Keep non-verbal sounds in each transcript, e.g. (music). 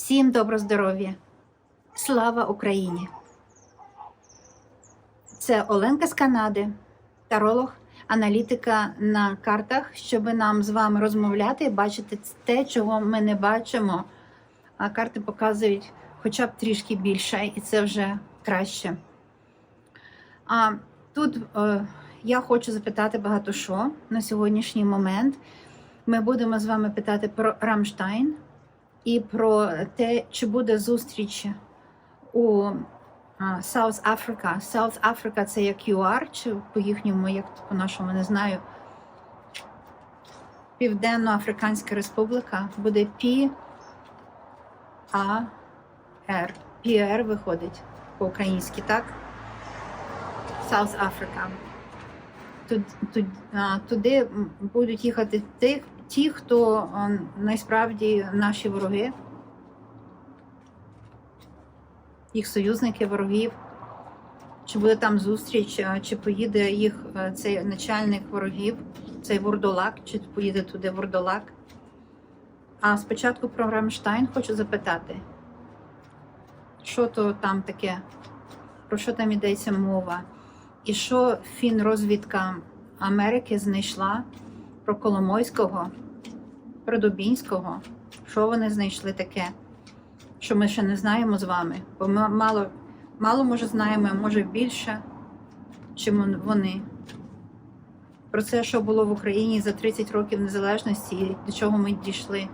Всім добро здоров'я! Слава Україні! Це Оленка з Канади, таролог, аналітика на картах, щоб нам з вами розмовляти і бачити те, чого ми не бачимо. А карти показують хоча б трішки більше, і це вже краще. А тут е, я хочу запитати багато що на сьогоднішній момент. Ми будемо з вами питати про Рамштайн і про те, чи буде зустріч у South Africa. South Africa це як ЮАР, чи по їхньому, як по-нашому не знаю. Південно-Африканська Республіка буде Пі А Р. Виходить по-українськи, так? South Africa. Туд, туд, туди будуть їхати тих, ті, хто насправді наші вороги, їх союзники, ворогів. Чи буде там зустріч, чи поїде їх цей начальник ворогів, цей Вурдолак, чи поїде туди Вурдолак. А спочатку про Рамштайн хочу запитати, що то там таке, про що там йдеться мова, і що фінрозвідка Америки знайшла про Коломойського, про Дубінського, що вони знайшли таке, що ми ще не знаємо з вами, бо ми мало, мало може знаємо, а може більше, чим вони. Про це, що було в Україні за 30 років незалежності і до чого ми дійшли.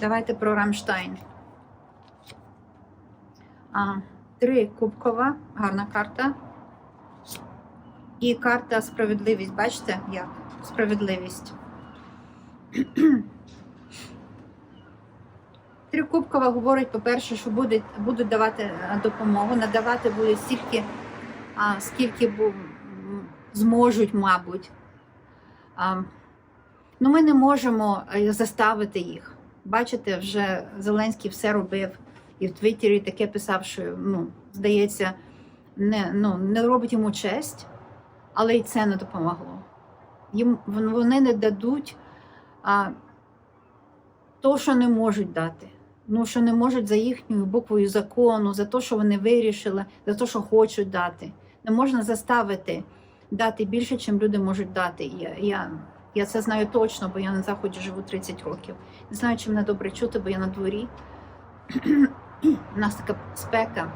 Давайте про Рамштайн. А, Три кубкова, гарна карта. І карта справедливість. Бачите, як? Справедливість. (clears throat) Трикубкова говорить, по-перше, що будуть, будуть давати е, допомогу, надавати будуть стільки, а, скільки зможуть, мабуть. А, ну, ми не можемо е, заставити їх. Бачите, вже Зеленський все робив. І в Твіттері таке писав, що ну, здається, не, ну, не робить йому честь, але й це не допомогло. Їм вони не дадуть а, то, що не можуть дати. Ну, що не можуть за їхньою буквою закону, за те, що вони вирішили, за те, що хочуть дати. Не можна заставити дати більше, чим люди можуть дати. Я, я, я це знаю точно, бо я на заході живу 30 років. Не знаю, чи мене добре чути, бо я на дворі. У нас така спека.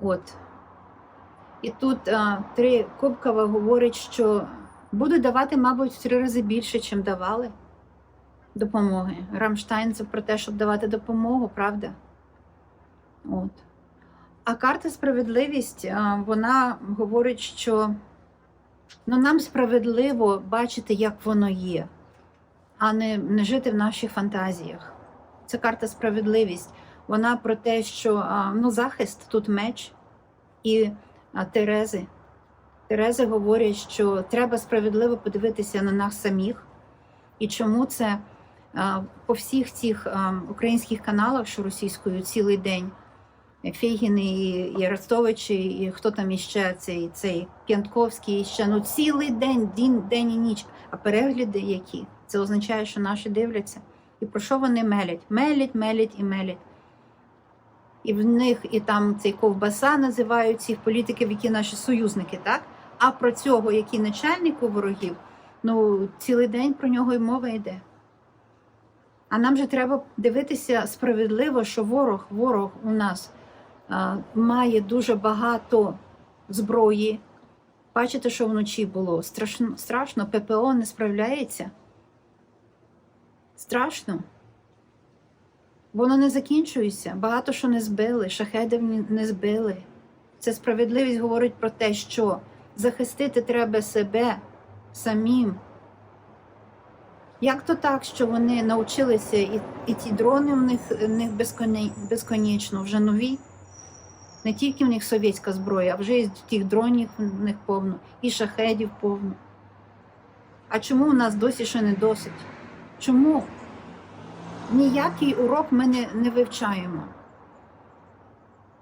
От. І тут а, три Кубкова говорить, що будуть давати, мабуть, в три рази більше, чим давали допомоги. Рамштайн це про те, щоб давати допомогу, правда? От. А карта справедливість, а, вона говорить, що ну, нам справедливо бачити, як воно є а не, не жити в наших фантазіях. Це карта справедливість. Вона про те, що а, ну, захист тут меч і Терези. Терези говорять, що треба справедливо подивитися на нас самих. І чому це по всіх цих українських каналах, що російською цілий день. Фейгіни і, і і хто там іще цей, цей П'янтковський, ще ну цілий день, день, день і ніч. А перегляди які? Це означає, що наші дивляться. І про що вони мелять? Мелять, мелять і мелять. І в них і там цей ковбаса називають цих політиків, які наші союзники, так? А про цього, який начальник у ворогів, ну цілий день про нього і мова йде. А нам же треба дивитися справедливо, що ворог, ворог у нас а, має дуже багато зброї. Бачите, що вночі було? Страшно, страшно, ППО не справляється. Страшно. Воно не закінчується. Багато що не збили, шахедів не збили. Це справедливість говорить про те, що захистити треба себе самим. Як то так, що вони навчилися, і, і ті дрони в них, в них безконечно, вже нові? Не тільки в них совєтська зброя, а вже і тих дронів в них повно, і шахедів повно. А чому у нас досі ще не досить? Чому ніякий урок ми не, не вивчаємо?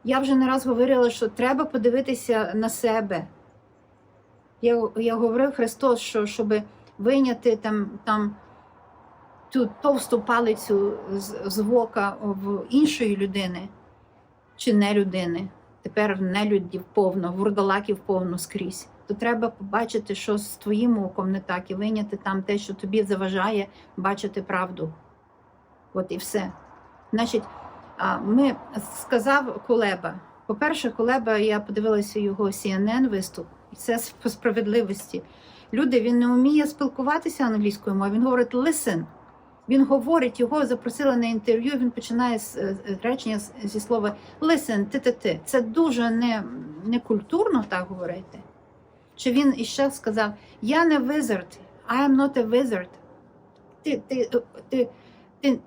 Я вже не раз говорила, що треба подивитися на себе. Я, я говорив Христос, що щоб вийняти там, там ту товсту палицю з, з вока в іншої людини чи не людини. Тепер нелюдів повно, вурдалаків повно скрізь. То треба побачити, що з твоїм оком не так, і вийняти там те, що тобі заважає бачити правду. От і все. Значить, ми сказав Кулеба. По-перше, Кулеба, я подивилася його CNN виступ, це по справедливості. Люди, він не вміє спілкуватися англійською мовою. Він говорить listen. Він говорить, його запросили на інтерв'ю. Він починає з е, е, речення зі слова listen, ти ти ти. Це дуже не, не культурно так говорити. Чи він іще сказав: Я не wizard, I am not a wizard. Ти, ти, ти, ти,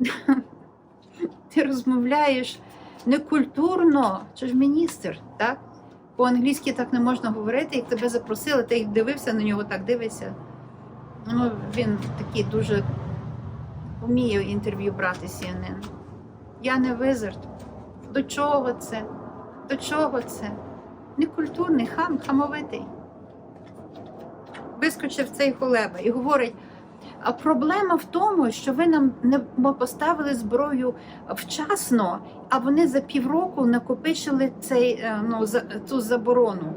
(laughs) ти розмовляєш некультурно, чи ж міністр, так? По-англійськи так не можна говорити, як тебе запросили, ти дивився на нього, так дивишся. Ну, він такий дуже вміє інтерв'ю брати CNN. Я не визард. До чого це? До чого це? Некультурний хам, хамовитий. Вискочив цей хулеба і говорить: а проблема в тому, що ви нам не поставили зброю вчасно, а вони за півроку накопичили цей, е, ну, за, цю заборону.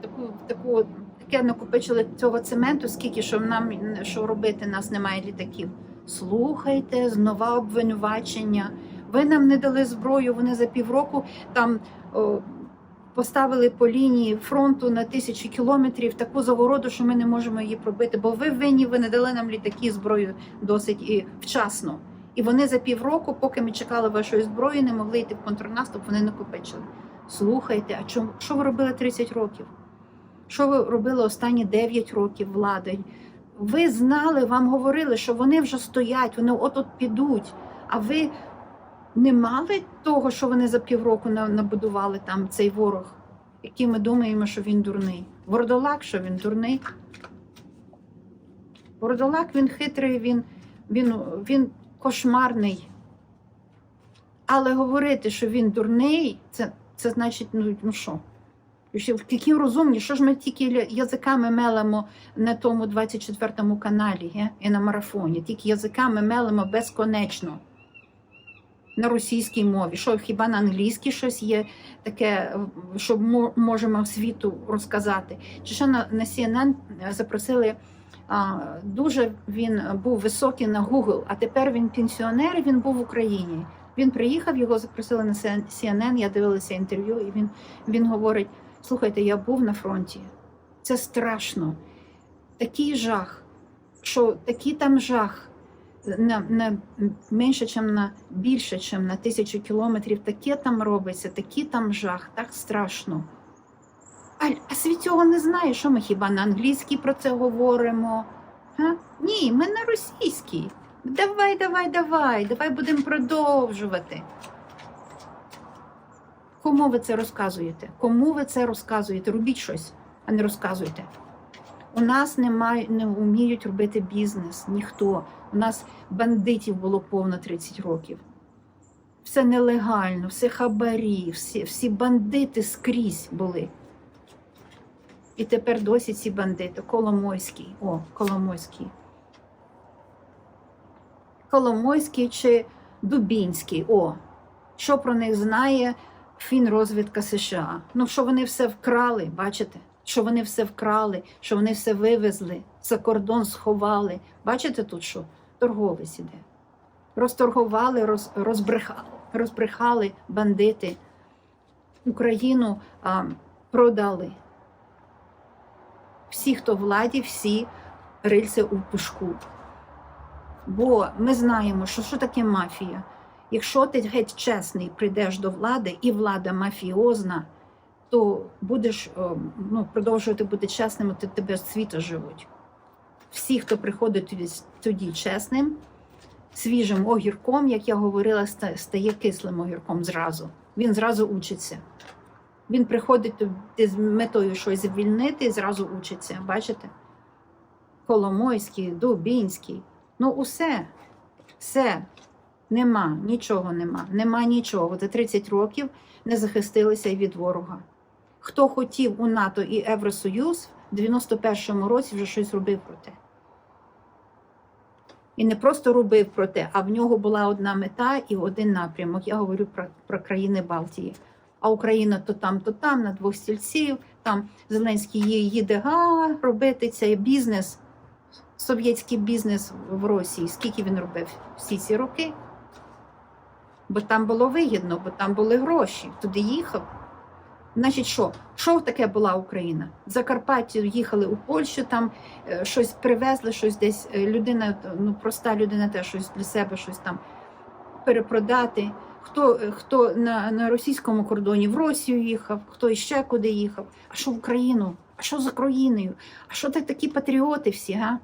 Таку, таку, таке накопичили цього цементу, скільки що нам що робити, нас немає літаків. Слухайте, знову обвинувачення. Ви нам не дали зброю, вони за півроку там о, поставили по лінії фронту на тисячі кілометрів таку загороду, що ми не можемо її пробити. Бо ви винні, ви не дали нам літаки зброю досить і вчасно. І вони за півроку, поки ми чекали вашої зброї, не могли йти в контрнаступ, вони накопичили. Слухайте, а чому що ви робили 30 років? Що ви робили останні 9 років влади? Ви знали, вам говорили, що вони вже стоять, вони от-от підуть. А ви не мали того, що вони за півроку набудували там цей ворог, який ми думаємо, що він дурний. Вордолак, що він дурний. Вордолак, він хитрий, він, він, він кошмарний. Але говорити, що він дурний, це, це значить, ну, ну що? Які розумні, що ж ми тільки язиками мелемо на тому 24 каналі ге? і на марафоні, тільки язиками мелемо безконечно на російській мові. Що хіба на англійській щось є таке, що мо- можемо світу розказати? Чи ще на, на CNN запросили дуже він був високий на Google, а тепер він пенсіонер, він був в Україні. Він приїхав, його запросили на CNN, я дивилася інтерв'ю, і він, він говорить: слухайте, я був на фронті. Це страшно. Такий жах, що такий там жах на, на менше, ніж на більше, ніж на тисячу кілометрів, таке там робиться, такий там жах, так страшно. А, а світ цього не знає, що ми хіба на англійській про це говоримо? Га? Ні, ми на російській. Давай, давай, давай, давай будемо продовжувати. Кому ви це розказуєте? Кому ви це розказуєте? Робіть щось, а не розказуйте. У нас немає, не вміють робити бізнес, ніхто. У нас бандитів було повно 30 років. Все нелегально, все хабарі, всі, всі бандити скрізь були. І тепер досі ці бандити. Коломойський. О, Коломойський. Коломойський чи Дубінський. О, що про них знає фінрозвідка США? Ну, що вони все вкрали, бачите? Що вони все вкрали, що вони все вивезли, за кордон сховали. Бачите тут що? Торговець іде. Розторгували, роз, розбрехали, розбрехали бандити. Україну а, продали. Всі, хто владі, всі рильці у пушку. Бо ми знаємо, що, що таке мафія. Якщо ти геть чесний прийдеш до влади, і влада мафіозна, то будеш ну, продовжувати бути чесним, то тебе з світу живуть. Всі, хто приходить тоді, чесним, свіжим огірком, як я говорила, стає кислим огірком зразу. Він зразу учиться. Він приходить туди з метою щось звільнити і зразу учиться. Бачите? Коломойський, Дубінський. Ну, усе, все. Нема, нічого нема. Нема нічого. За 30 років не захистилися й від ворога. Хто хотів у НАТО і Євросоюз, в 91-му році вже щось робив про те. І не просто робив про те, а в нього була одна мета і один напрямок. Я говорю про, про країни Балтії. А Україна то там, то там, на двох стільців. Там Зеленський їде га, робити цей бізнес, совєтський бізнес в Росії. Скільки він робив всі ці роки? Бо там було вигідно, бо там були гроші. Туди їхав. Значить, що? Що таке була Україна? В Закарпаття їхали у Польщу, там е, щось привезли, щось десь е, людина, ну проста людина теж щось для себе, щось там перепродати. Хто, е, хто на, на російському кордоні в Росію їхав, хто іще куди їхав. А що в Україну? А що за країною? А що так такі патріоти всі, га?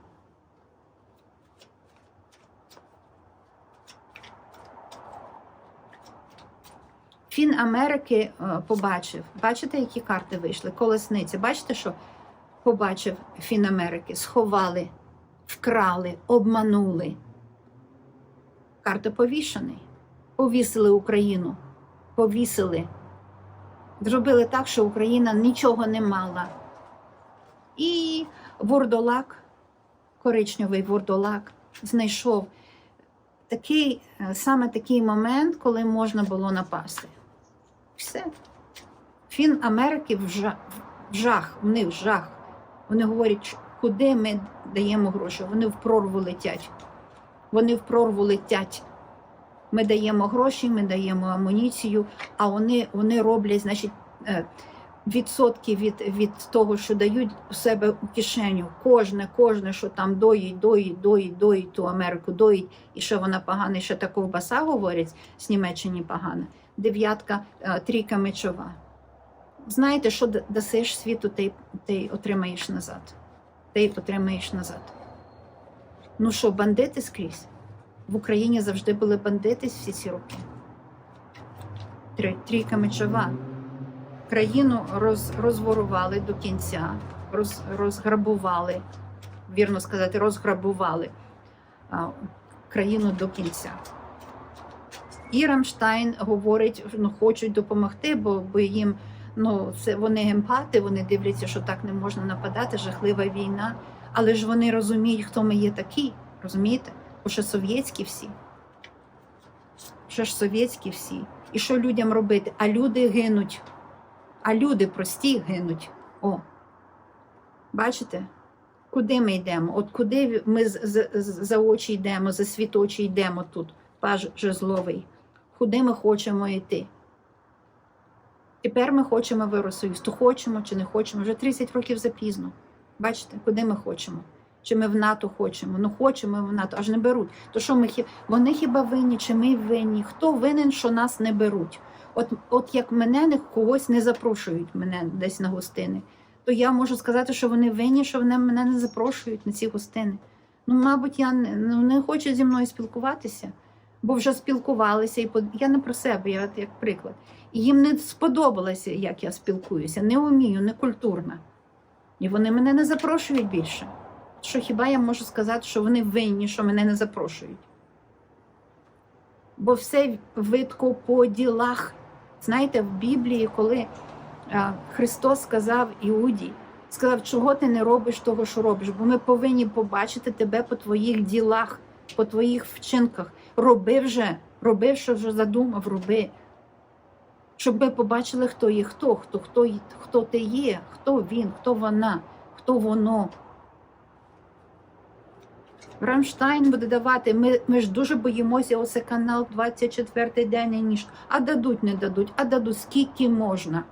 Фін Америки е, побачив. Бачите, які карти вийшли? Колесниці. Бачите, що побачив Фін Америки? Сховали, вкрали, обманули. Карта повішений. Повісили Україну. Повісили. Зробили так, що Україна нічого не мала. І Вордолак, коричневий Вордолак, знайшов такий, е, саме такий момент, коли можна було напасти. Все. Фін Америки в жах, в жах, в них жах. Вони говорять, куди ми даємо гроші. Вони в прорву летять. Вони в прорву летять. Ми даємо гроші, ми даємо амуніцію, а вони, вони роблять, значить, е, відсотки від, від того, що дають у себе у кишеню. Кожне, кожне, що там доїть, доїть, доїть, доїть ту Америку, доїть, і що вона погана, і ще та ковбаса говорять з Німеччини погана. Дев'ятка, е, трійка мечова. Знаєте, що дасиш світу, ти, ти отримаєш назад. Ти отримаєш назад. Ну що, бандити скрізь? В Україні завжди були бандити всі ці роки. Три, трійка мечова. Країну роз, розворували до кінця, роз, розграбували, вірно сказати, розграбували а, країну до кінця. І Рамштайн говорить, ну хочуть допомогти, бо, бо їм ну, це вони емпати, вони дивляться, що так не можна нападати, жахлива війна. Але ж вони розуміють, хто ми є такі, розумієте? Бо що совєтські всі. Що ж совєтські всі. І що людям робити? А люди гинуть. А люди прості гинуть. О. Бачите? Куди ми йдемо? От куди ми за очі йдемо, за світочі йдемо тут, паж Жезловий. Куди ми хочемо йти? Тепер ми хочемо Євросоюз. То хочемо чи не хочемо, вже 30 років запізно. Бачите, куди ми хочемо? Чи ми в НАТО хочемо? Ну хочемо в НАТО, аж не беруть. То що ми вони хіба винні, чи ми винні? Хто винен, що нас не беруть? От, от як мене не когось не запрошують мене десь на гостини, то я можу сказати, що вони винні, що вони мене не запрошують на ці гостини. Ну, мабуть, я не, ну, не хочу зі мною спілкуватися, бо вже спілкувалися, і я не про себе, я як приклад. І їм не сподобалося, як я спілкуюся, не вмію, не культурна. І вони мене не запрошують більше. Що хіба я можу сказати, що вони винні, що мене не запрошують? Бо все видко по ділах. Знаєте, в Біблії, коли Христос сказав Іуді, сказав, чого ти не робиш того, що робиш, бо ми повинні побачити тебе по твоїх ділах, по твоїх вчинках. Роби вже, роби, що вже задумав, роби. Щоб ми побачили, хто є хто, хто, хто, хто ти є, хто він, хто вона, хто воно. Рамштайн буде давати. Ми, ми ж дуже боїмося, оце канал 24 день і ніж. А дадуть, не дадуть, а дадуть скільки можна.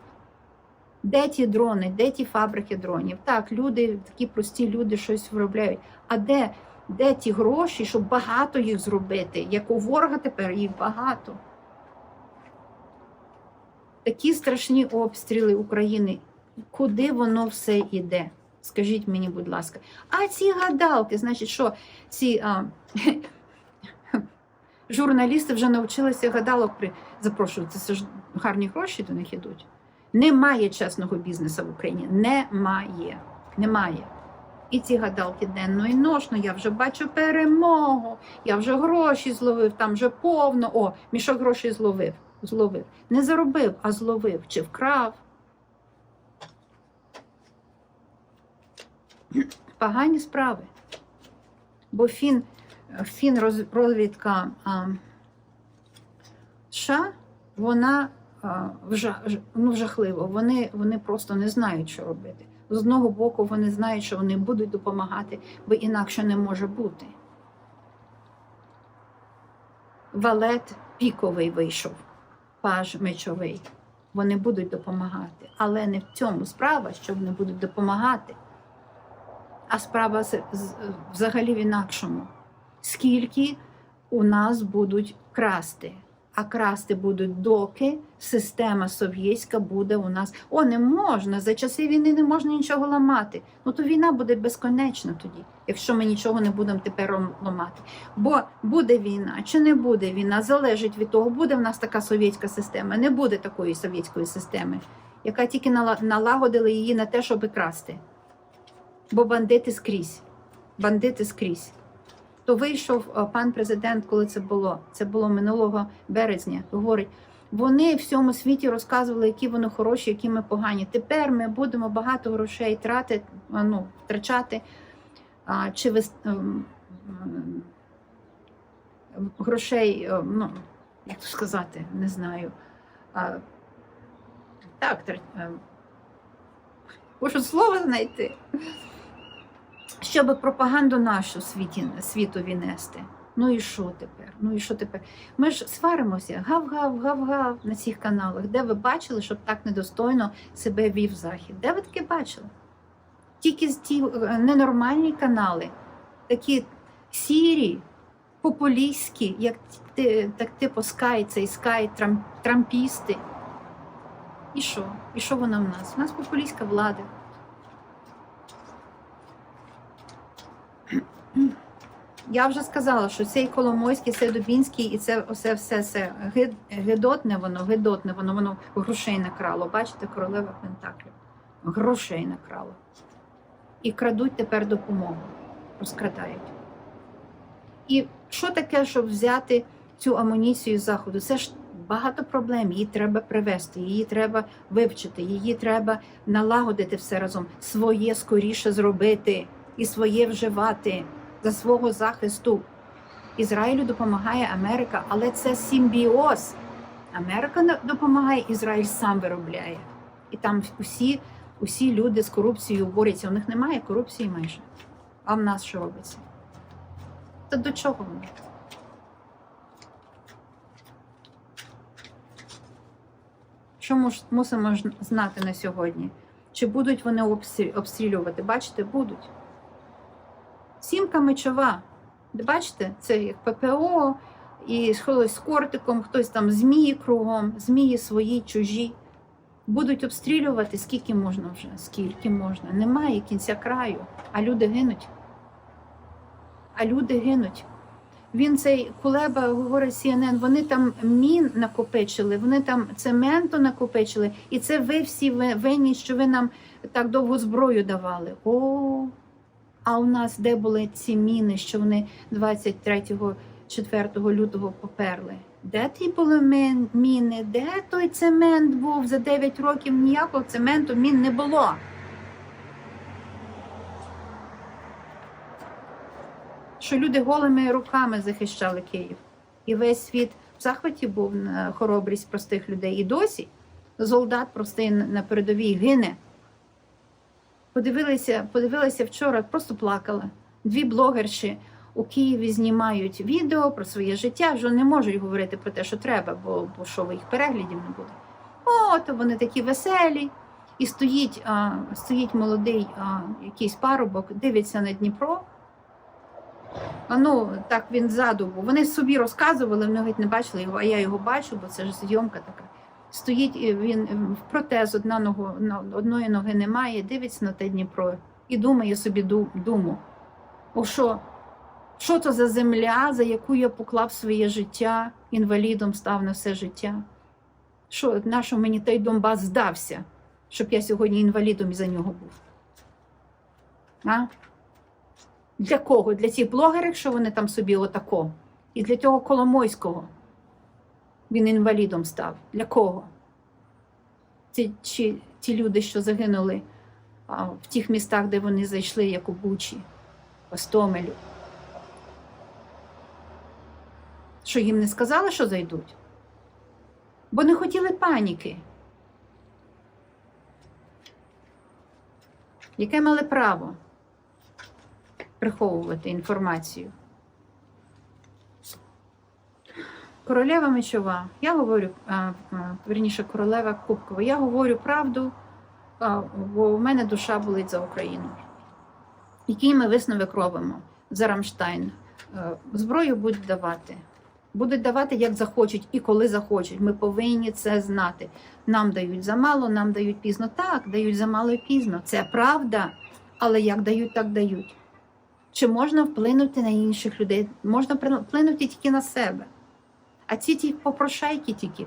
Де ті дрони, де ті фабрики дронів? Так, люди, такі прості люди щось виробляють. А де, де ті гроші, щоб багато їх зробити? Як у ворога тепер їх багато. Такі страшні обстріли України. Куди воно все йде? Скажіть мені, будь ласка. А ці гадалки, значить, що ці а, (laughs) журналісти вже навчилися гадалок при запрошувати. Це ж гарні гроші до них ідуть. Немає чесного бізнесу в Україні. Немає. Немає. І ці гадалки денно і ношно. Я вже бачу перемогу. Я вже гроші зловив, там вже повно. О, мішок грошей зловив. Зловив. Не заробив, а зловив чи вкрав. погані справи. Бо фін, фін роз, розвідка а, США, вона а, вжа, ну, жахливо. Вони, вони просто не знають, що робити. З одного боку, вони знають, що вони будуть допомагати, бо інакше не може бути. Валет піковий вийшов, паж мечовий. Вони будуть допомагати. Але не в цьому справа, що вони будуть допомагати. А справа взагалі в інакшому. Скільки у нас будуть красти? А красти будуть доки система совєтська буде у нас. О, не можна! За часи війни не можна нічого ламати. Ну то війна буде безконечна тоді, якщо ми нічого не будемо тепер ламати. Бо буде війна чи не буде війна, залежить від того, буде в нас така совєтська система, не буде такої совєтської системи, яка тільки налагодила її на те, щоб красти. Бо бандити скрізь. Бандити скрізь. То вийшов е, пан президент, коли це було. Це було минулого березня. Говорить, вони всьому світі розказували, які вони хороші, які ми погані. Тепер ми будемо багато грошей тратити, ну, втрачати. Чи вис- ем, ем, грошей, е, ну, як то сказати, не знаю. Так, тр- е, можу слово знайти. Щоб пропаганду нашу світі, світові нести. Ну і що тепер? Ну і що тепер? Ми ж сваримося гав-гав, гав-гав на цих каналах. Де ви бачили, щоб так недостойно себе вів захід? Де ви таке бачили? Тільки ті е, ненормальні канали, такі сірі, популістські, як так типу Скай, цей Скай, трам, трампісти. І що? І що воно в нас? У нас популістська влада. Я вже сказала, що цей Коломойський, цей Дубінський і це все, все, все гидотне воно, гидотне воно, воно грошей накрало. Бачите, королева Пентаклів. Грошей накрало. І крадуть тепер допомогу. Розкрадають. І що таке, щоб взяти цю амуніцію з заходу? Це ж багато проблем. Її треба привести, її треба вивчити, її треба налагодити все разом, своє скоріше зробити і своє вживати за свого захисту. Ізраїлю допомагає Америка, але це симбіоз. Америка допомагає, Ізраїль сам виробляє. І там усі, усі люди з корупцією борються. У них немає корупції майже. А в нас що робиться? То до чого воно? Що муш- мусимо знати на сьогодні? Чи будуть вони обстрілювати? Бачите, будуть. Сімка мечова. Бачите, це як ППО, і хтось з кортиком, хтось там змії кругом, змії свої, чужі. Будуть обстрілювати, скільки можна вже, скільки можна. Немає кінця краю, а люди гинуть. А люди гинуть. Він цей Кулеба говорить CNN, вони там мін накопичили, вони там цементу накопичили, і це ви всі винні, що ви нам так довго зброю давали. О, а у нас де були ці міни, що вони 23 4 лютого поперли? Де ті були міни? Де той цемент був? За 9 років ніякого цементу мін не було. Що люди голими руками захищали Київ. І весь світ в захваті був на хоробрість простих людей. І досі солдат простий на передовій гине. Подивилися, подивилася вчора, просто плакала. Дві блогерші у Києві знімають відео про своє життя, вже не можуть говорити про те, що треба, бо, бо що ви їх переглядів не буде. О, то вони такі веселі. І стоїть, а, стоїть молодий а, якийсь парубок, дивиться на Дніпро. А ну, так він ззаду був. Вони собі розказували, вони геть не бачили його, а я його бачу, бо це ж зйомка така. Стоїть він в протез, одна ногу, одної ноги немає, дивиться на те Дніпро і думає собі ду- думу. О, що? Що то за земля, за яку я поклав своє життя, інвалідом став на все життя? Що, нащо мені той Донбас здався, щоб я сьогодні інвалідом і за нього був? А? Для кого? Для цих блогерів, що вони там собі отако? І для того Коломойського він інвалідом став. Для кого? Ці, чи, ті люди, що загинули а, в тих містах, де вони зайшли, як у Бучі, Остомелю. Що їм не сказали, що зайдуть? Бо не хотіли паніки. Яке мали право приховувати інформацію? Королева мечова. Я говорю, а, а, верніше, королева Кубкова. Я говорю правду, бо в мене душа болить за Україну. Який ми висновок робимо за Рамштайн? Е, Зброю будуть давати. Будуть давати, як захочуть і коли захочуть. Ми повинні це знати. Нам дають замало, нам дають пізно. Так, дають замало і пізно. Це правда. Але як дають, так дають. Чи можна вплинути на інших людей? Можна вплинути тільки на себе. А ці ті попрошайки тільки.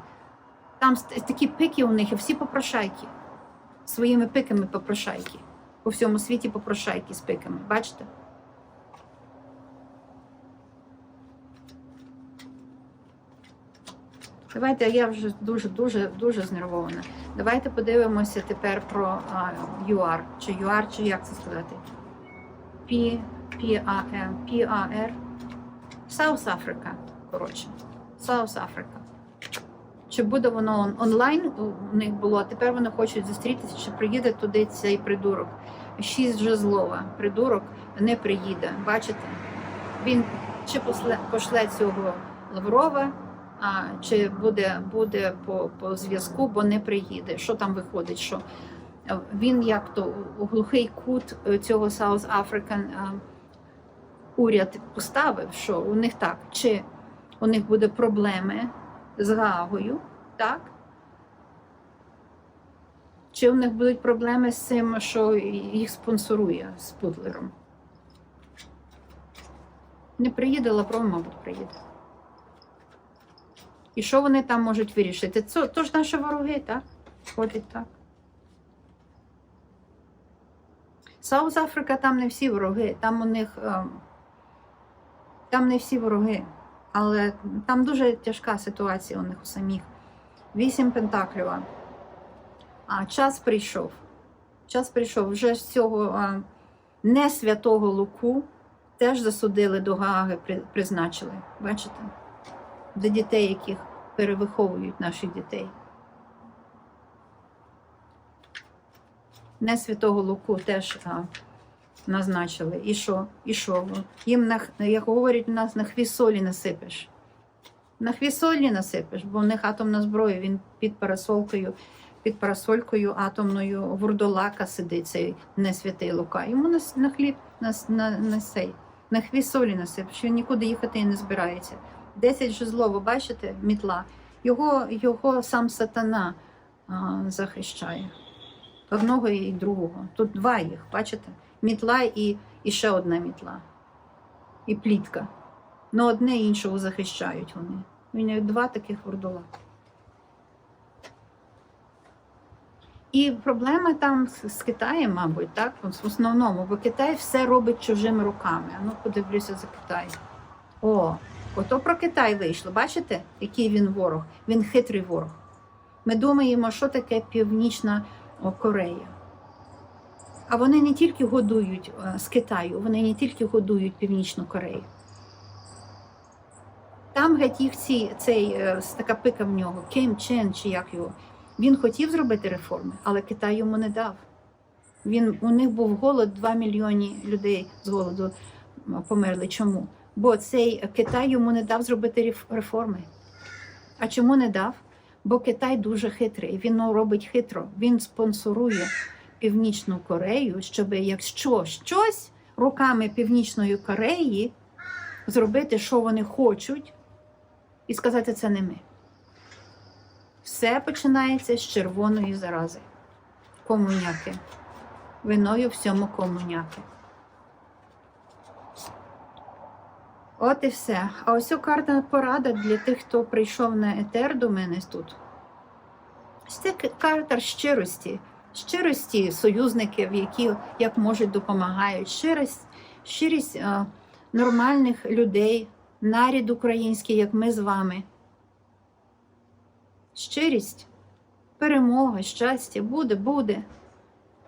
Там такі пики у них, і всі попрошайки. Своїми пиками попрошайки. По всьому світі попрошайки з пиками. Бачите? Давайте я вже дуже дуже знервована. Давайте подивимося тепер про а, ЮАР. Чи ЮАР, чи як це сказати? P, PAM, PAR. South Africa, коротше. South Africa. Чи буде воно онлайн у них було, а тепер вони хочуть зустрітися, чи приїде туди цей придурок. Шість жезлова. Придурок не приїде. Бачите? Він чи пошле, пошле цього Лаврова, а, чи буде, буде по, по зв'язку, бо не приїде. Що там виходить? Що е, він як то у глухий кут е, цього South African е, уряд поставив, що у них так, чи у них буде проблеми з Гаагою, так? Чи у них будуть проблеми з цим, що їх спонсорує з Путлером? Не приїде Лавров, мабуть, приїде. І що вони там можуть вирішити? Це то ж наші вороги, так? Ходить так. Саус Африка там не всі вороги, там у них ем, там не всі вороги, але там дуже тяжка ситуація у них у самих. Вісім пентаклів. А час прийшов. Час прийшов. Вже з цього не святого Луку теж засудили до Гааги, при- призначили. Бачите? Для дітей, яких перевиховують наших дітей. Не святого Луку теж а, назначили. І що? І що? Їм, на, як говорять у нас, на хвіст солі насипеш. На хвіст солі насипеш, бо в них атомна зброя, він під парасолкою, під парасолькою атомною вурдолака сидить, цей не святий Лука. Йому на, на хліб, на, на, на, сей, на хвіст насипеш, він нікуди їхати і не збирається. Десять жезлов, ви бачите, мітла. Його, його сам сатана а, захищає. Одного і другого. Тут два їх, бачите? Мітла і, і ще одна мітла. І плітка. Ну, одне іншого захищають вони. Він як два таких вурдола. І проблема там з Китаєм, мабуть, так? В основному, бо Китай все робить чужими руками. А ну подивлюся за Китай. О, ото про Китай вийшло. Бачите, який він ворог? Він хитрий ворог. Ми думаємо, що таке Північна Корея. А вони не тільки годують е, з Китаю, вони не тільки годують Північну Корею. Там геть їх ці, цей е, така пика в нього, Ким Чен, чи як його. Він хотів зробити реформи, але Китай йому не дав. Він, у них був голод, 2 мільйони людей з голоду померли. Чому? Бо цей Китай йому не дав зробити реформи. А чому не дав? Бо Китай дуже хитрий, він ну, робить хитро. Він спонсорує Північну Корею, щоб якщо щось руками Північної Кореї зробити, що вони хочуть, і сказати це не ми. Все починається з червоної зарази. Комуняки. Виною всьому комуняки. От і все. А ось карта порада для тих, хто прийшов на етер до мене тут. Це карта щирості. Щирості союзників, які як можуть допомагають. Щирість, щирість а, нормальних людей, нарід український, як ми з вами. Щирість, перемога, щастя буде, буде.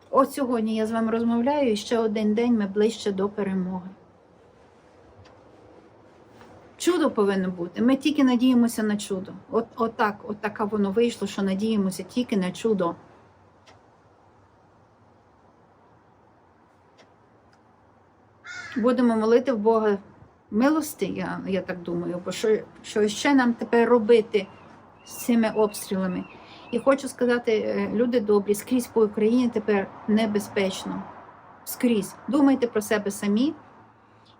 От сьогодні я з вами розмовляю, і ще один день ми ближче до перемоги. Чудо повинно бути. Ми тільки надіємося на чудо. От, от так, от така воно вийшло, що надіємося тільки на чудо. Будемо молити в Бога милости, я, я так думаю, бо що, що ще нам тепер робити з цими обстрілами? І хочу сказати, е, люди добрі, скрізь по Україні тепер небезпечно. Скрізь. Думайте про себе самі.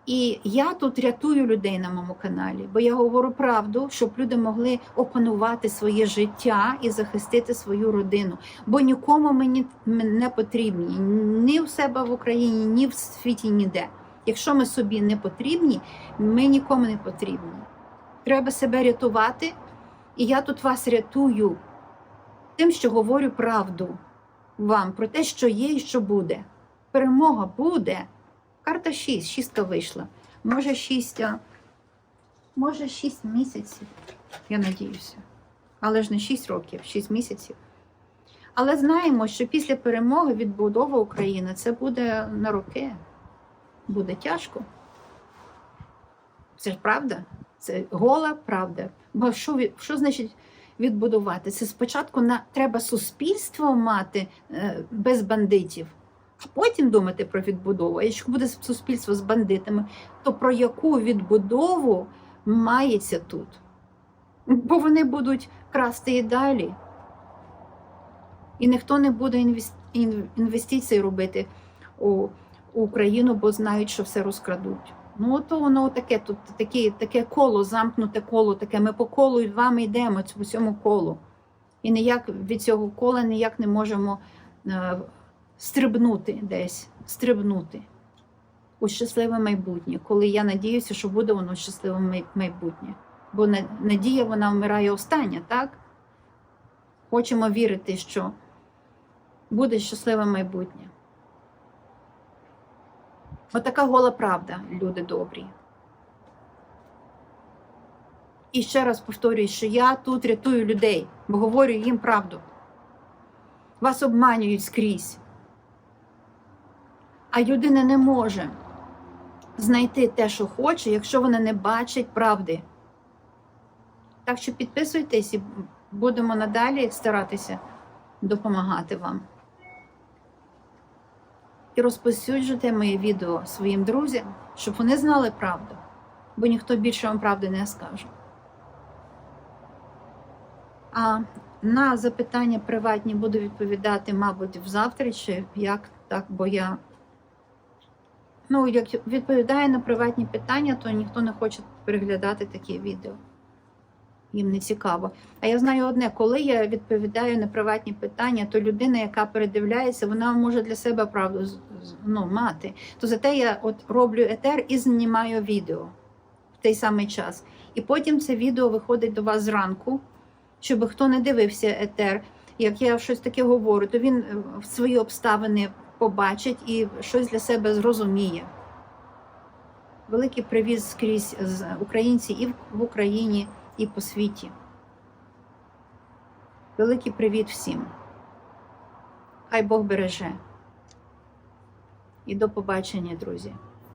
І я тут рятую людей на моєму каналі, бо я говорю правду, щоб люди могли опанувати своє життя і захистити свою родину. Бо нікому мені не потрібні ні в себе в Україні, ні в світі, ніде. Якщо ми собі не потрібні, ми нікому не потрібні. Треба себе рятувати, і я тут вас рятую тим, що говорю правду вам про те, що є і що буде. Перемога буде. Карта 6, шістка вийшла. Може 6, може 6 місяців, я надіюся. Але ж не 6 років, 6 місяців. Але знаємо, що після перемоги відбудова України це буде на роки. Буде тяжко. Це ж правда? Це гола правда. Бо що, що значить відбудувати? Це спочатку на, треба суспільство мати е, без бандитів, а потім думати про відбудову. А якщо буде суспільство з бандитами, то про яку відбудову мається тут? Бо вони будуть красти і далі. І ніхто не буде інвес- інвестицій робити у Україну, бо знають, що все розкрадуть. Ну, ото воно таке тут таке, таке коло, замкнуте коло, таке. Ми по колу і вами йдемо по цьому колу. І ніяк від цього кола ніяк не можемо е, стрибнути десь, стрибнути у щасливе майбутнє, коли я надіюся, що буде воно щасливе майбутнє. Бо надія вона вмирає остання, так? Хочемо вірити, що буде щасливе майбутнє. Отака гола правда, люди добрі. І ще раз повторюю, що я тут рятую людей, бо говорю їм правду. Вас обманюють скрізь. А людина не може знайти те, що хоче, якщо вона не бачить правди. Так що підписуйтесь і будемо надалі старатися допомагати вам. І розповсюджуйте моє відео своїм друзям, щоб вони знали правду, бо ніхто більше вам правди не скаже. А на запитання приватні буду відповідати, мабуть, взавтра чи як так, бо я. Ну, як відповідаю на приватні питання, то ніхто не хоче переглядати такі відео. Їм не цікаво. А я знаю одне, коли я відповідаю на приватні питання, то людина, яка передивляється, вона може для себе правду ну, мати. То зате я от роблю етер і знімаю відео в той самий час. І потім це відео виходить до вас зранку, щоб хто не дивився етер. Як я щось таке говорю, то він е, свої обставини побачить і щось для себе зрозуміє. Великий привіз скрізь з українці і в- в Україні, і по світі. Великий привіт всім. Хай Бог береже. І до побачення, друзі.